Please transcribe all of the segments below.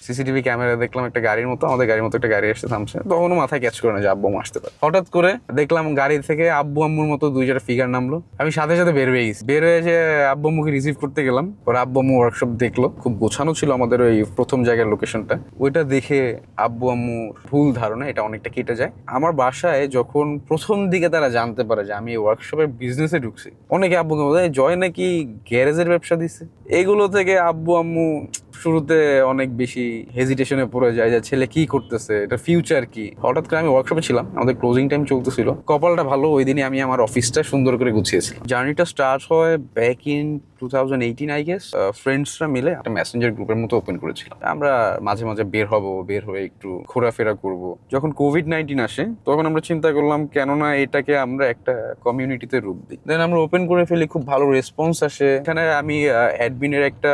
CCTV camera দেখলাম একটা গাড়ির মতো, আমাদের গাড়ির মতো একটা গাড়ি এসে থামছে। তখনও মাথায় ক্যাচ করে না যে আব্বু আসতে পারে। হঠাৎ করে দেখলাম গাড়ি থেকে আব্বু আম্মুর মতো দুই চারটা ফিগার নামলো। আমি সাথে সাথে বের হয়ে গেছি। বের হয়ে যে আব্বু আম্মুকে রিসিভ করতে গেলাম। ওরা আব্বু আম্মু ওয়ার্কশপ দেখল। খুব গোছানো ছিল আমাদের ওই প্রথম জায়গার লোকেশনটা ওইটা দেখে আব্বু আম্মু ভুল ধারণা, এটা অনেকটা কেটে যায়। আমার বাসায় যখন প্রথম দিকে তারা জানতে পারে যে আমি ওয়ার্কশপের বিজনেসে ঢুকছি, অনেকে আব্বুকে বলে, "এই জয় নাকি গ্যারেজের ব্যবসা দিছে? এগুলো থেকে আব্বু আম্মু শুরুতে অনেক বেশি হেজিটেশনে পড়ে যায় যে ছেলে কি করতেছে, এটা ফিউচার কি? হঠাৎ করে আমি ওয়ার্কশপে ছিলাম, আমাদের ক্লোজিং টাইম চলতেছিল। কপালটা ভালো, ওই দিনই আমি আমার অফিসটা সুন্দর করে গুছিয়েছিলাম। জার্নিটা স্টার্ট হয় back in two thousand eighteen I guess ফ্রেন্ডসরা মিলে একটা মেসেঞ্জার গ্রুপের মতো ওপেন করেছিলাম। আমরা মাঝে মাঝে বের হব, বের হয়ে একটু ঘোরাফেরা করব। যখন কোভিড নাইন্টিন আসে, তখন আমরা চিন্তা করলাম, কেননা এটাকে আমরা একটা কমিউনিটিতে রূপ দিই। দেন আমরা ওপেন করে ফেলি, খুব ভালো রেসপন্স আসে। এখানে আমি অ্যাডমিনের একটা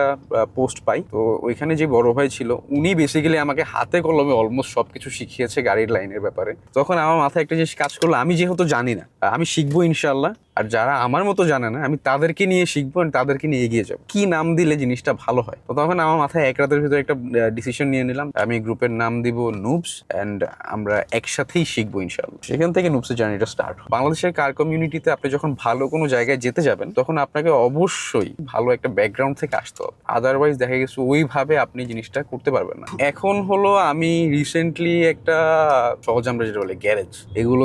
পোস্ট পাই। তো ওইখানে যে বড় ভাই ছিল, উনি বেসিক্যালি আমাকে হাতে কলমে অলমোস্ট সবকিছু শিখিয়েছে গাড়ির লাইনের ব্যাপারে। তখন আমার মাথায় একটা জিনিস কাজ করল, আমি যেহেতু জানি না আমি শিখব ইনশাল্লাহ আর যারা আমার মতো জানে না আমি তাদেরকে নিয়ে শিখব আর তাদেরকে নিয়ে এগিয়ে যাব। কি নাম দিলে জিনিসটা ভালো হয়? তো তখন আমার মাথায় এক রাতের ভিতরে একটা ডিসিশন নিয়ে নিলাম। আমি গ্রুপের নাম দিব নুবস অ্যান্ড আমরা একসাথেই শিখব ইনশাল্লাহ সেখান থেকে নুবসের জার্নিটা স্টার্ট বাংলাদেশের কার কমিউনিটিতে আপনি যখন ভালো কোনো জায়গায় যেতে যাবেন তখন আপনাকে অবশ্যই ভালো একটা ব্যাকগ্রাউন্ড থেকে আসতে হবে। আদারওয়াইজ দেখা গেছে ওইভাবে আপনি জিনিসটা করতে পারবেন না। এখন হলো আমি রিসেন্টলি একটা সহজ আমরা যেটা বলি গ্যারেজ এগুলো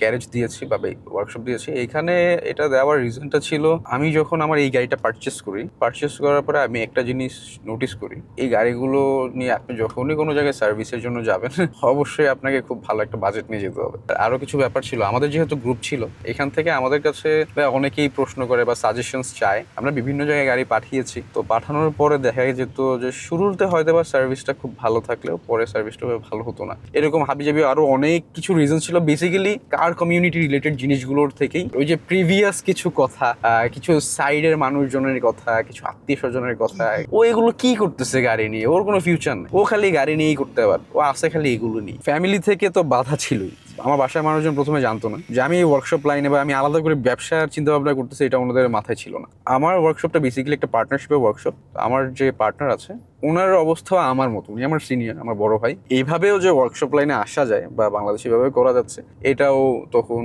গ্যারেজ দিয়েছি বা ওয়ার্কশপ দিয়েছি। এখানে এটা দেওয়ার রিজনটা ছিল, আমি যখন আমার এই গাড়িটা পারচেস করি পারচেস করার পরে আমি একটা জিনিস নোটিস করি। এই গাড়িগুলো নিয়ে আপনি যখনই কোনো জায়গায় সার্ভিসের জন্য যাবেন, অবশ্যই আপনাকে খুব ভালো একটা বাজেট নিয়ে যেতে হবে। আরও কিছু ব্যাপার ছিল, আমাদের যেহেতু গ্রুপ ছিল, এখান থেকে আমাদের কাছে অনেকেই প্রশ্ন করে বা সাজেশনস চায়। আমরা বিভিন্ন জায়গায় গাড়ি পাঠিয়েছি, তো পাঠানোর পরে দেখা যেত যে শুরুতে হয়তো বা সার্ভিসটা খুব ভালো থাকলেও পরে সার্ভিসটা ভালো হতো না। এরকম হাবি হাবিজাবি আরও অনেক কিছু রিজন ছিল। বেসিক্যালি কার কমিউনিটি রিলেটেড জিনিসগুলোর থেকেই। ওই যে প্রিভিয়াস কিছু কথা কিছু সাইডের মানুষজনের কথা, কিছু আত্মীয় স্বজনের কথা, ও এগুলো কি করতেছে গাড়ি নিয়ে? ওর কোনো ফিউচার নেই। ও খালি গাড়ি নিয়েই করতে পারে ও আসে খালি এগুলো নিয়ে। ফ্যামিলি থেকে তো বাধা ছিলই। আমার বাসার মানুষজন প্রথমে জানতো না যে আমি এই ওয়ার্কশপ লাইনে বা আমি আলাদা করে ব্যবসার চিন্তা ভাবনা করতেছি, এটা ওনাদের মাথায় ছিল না। আমার ওয়ার্কশপটা বেসিক্যালি একটা পার্টনারশিপের ওয়ার্কশপ আমার যে পার্টনার আছে ওনার অবস্থা আমার মতো। উনি আমার সিনিয়র আমার বড় ভাই। এইভাবেও যে ওয়ার্কশপ লাইনে আসা যায় বা বাংলাদেশে এভাবে করা যাচ্ছে, এটাও তখন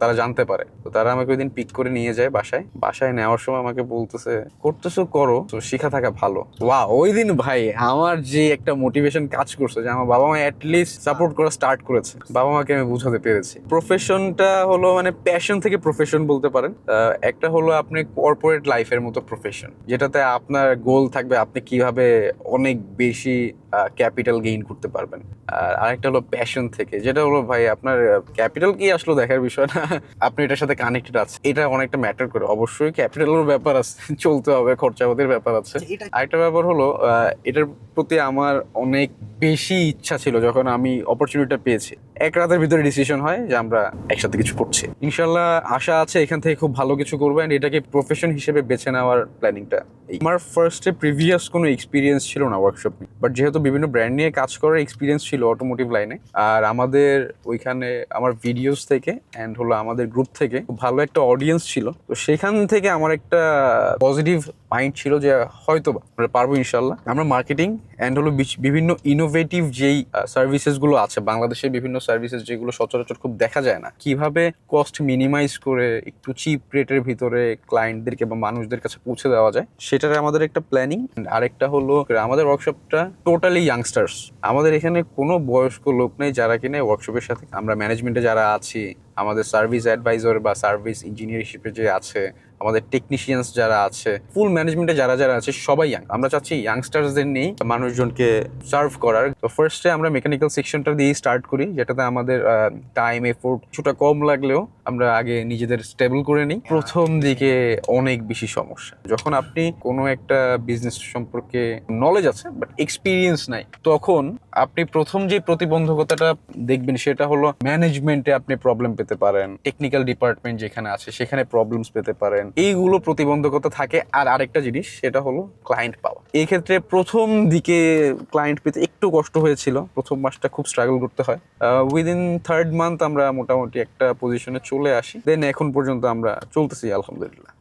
তারা জানতে পারে। তো তারা আমাকে ওই দিন পিক করে নিয়ে যায় বাসায়। বাসায় নেওয়ার সময় আমাকে বলতেছে, করতেছো, করো। তো শিখা থাকা ভালো। ওয়া ওই দিন ভাই আমার যে একটা মোটিভেশন কাজ করছে যে আমার বাবা মা অ্যাটলিস্ট সাপোর্ট করা স্টার্ট করেছে। বাবা মাকে আমি বুঝাতে পেরেছি। প্রফেশনটা হলো মানে প্যাশন থেকে প্রফেশন বলতে পারেন। আহ, একটা হলো আপনি কর্পোরেট লাইফের মতো প্রফেশন যেটাতে আপনার গোল থাকবে আপনি কীভাবে অনেক বেশি ক্যাপিটাল গেইন করতে পারবেন। আর আরেকটা হলো প্যাশন থেকে যেটা হলো ভাই আপনার ক্যাপিটাল কি আসলো দেখার বিষয় না। আপনি এটার সাথে কানেক্টেড আছে এটা অনেকটা ম্যাটার করে। অবশ্যই ক্যাপিটালের ব্যাপার আছে চলতে হবে খরচাপাতির ব্যাপার আছে। আরেকটা ব্যাপার হলো এটার প্রতি আমার অনেক বেশি ইচ্ছা ছিল যখন আমি অপরচুনিটিটা পেয়েছি। এক রাতের ভিতরে ডিসিশন হয় যে আমরা একসাথে কিছু করছি। ইনশাল্লাহ আশা আছে এখান থেকে খুব ভালো কিছু করব অ্যান্ড এটাকে প্রফেশন হিসেবে বেছে নেওয়ার প্ল্যানিংটা আমার ফার্স্টে প্রিভিয়াস কোনো এক্সপিরিয়েন্স ছিল না ওয়ার্কশপ নিয়ে। বাট যেহেতু বিভিন্ন ব্র্যান্ড নিয়ে কাজ করার এক্সপিরিয়েন্স ছিল অটোমোটিভ লাইনে আর আমাদের ওইখানে আমার ভিডিওস থেকে অ্যান্ড হলো আমাদের গ্রুপ থেকে ভালো একটা অডিয়েন্স ছিল। তো সেখান থেকে আমার একটা পজিটিভ মাইন্ড ছিল যে হয়তো আমরা পারব ইনশাল্লাহ আমরা মার্কেটিং অ্যান্ড হলো বিভিন্ন ইনোভেটিভ যেই সার্ভিসেসগুলো আছে, বাংলাদেশের বিভিন্ন সার্ভিসেস যেগুলো সচরাচর খুব দেখা যায় না, কীভাবে কস্ট মিনিমাইজ করে একটু চিপ রেটের ভিতরে ক্লায়েন্টদেরকে বা মানুষদের কাছে পৌঁছে দেওয়া যায় সেটার আমাদের একটা প্ল্যানিং আরেকটা হলো আমাদের ওয়ার্কশপটা টোটালি ইয়াংস্টার্স আমাদের এখানে কোনো বয়স্ক লোক নেই যারা কিনে ওয়ার্কশপের সাথে আমরা ম্যানেজমেন্টে যারা আছি, আমাদের সার্ভিস অ্যাডভাইজার বা সার্ভিস ইঞ্জিনিয়ার হিসেবে যে আছে আমাদের টেকনিশিয়ানস যারা আছে ফুল ম্যানেজমেন্টে যারা যারা আছে, সবাই ইয়াং আমরা চাচ্ছি ইয়াংস্টার্সদের নিয়েই মানুষজনকে সার্ভ করার। তো ফার্স্টে আমরা মেকানিক্যাল সেকশনটা দিয়ে স্টার্ট করি, যেটাতে আমাদের টাইম এফোর্ট কিছুটা কম লাগলেও আমরা আগে নিজেদের স্টেবল করে নিই। প্রথম দিকে অনেক বেশি সমস্যা। যখন আপনি কোনো একটা বিজনেস সম্পর্কে নলেজ আছে বাট এক্সপিরিয়েন্স নাই, তখন আপনি প্রথম যে প্রতিবন্ধকতাটা দেখবেন, সেটা হলো ম্যানেজমেন্টে আপনি প্রবলেম পেতে পারেন। টেকনিক্যাল ডিপার্টমেন্ট যেখানে আছে, সেখানে প্রবলেমস পেতে পারেন। এইগুলো প্রতিবন্ধকতা থাকে। আর আরেকটা জিনিস, সেটা হলো ক্লায়েন্ট পাওয়া। এই ক্ষেত্রে প্রথম দিকে ক্লায়েন্ট পেতে একটু কষ্ট হয়েছিল। প্রথম মাসটা খুব স্ট্রাগল করতে হয়। উইদিন থার্ড মান্থ আমরা মোটামুটি একটা পজিশনে চলে আসি। দেন এখন পর্যন্ত আমরা চলতেছি, আলহামদুলিল্লাহ।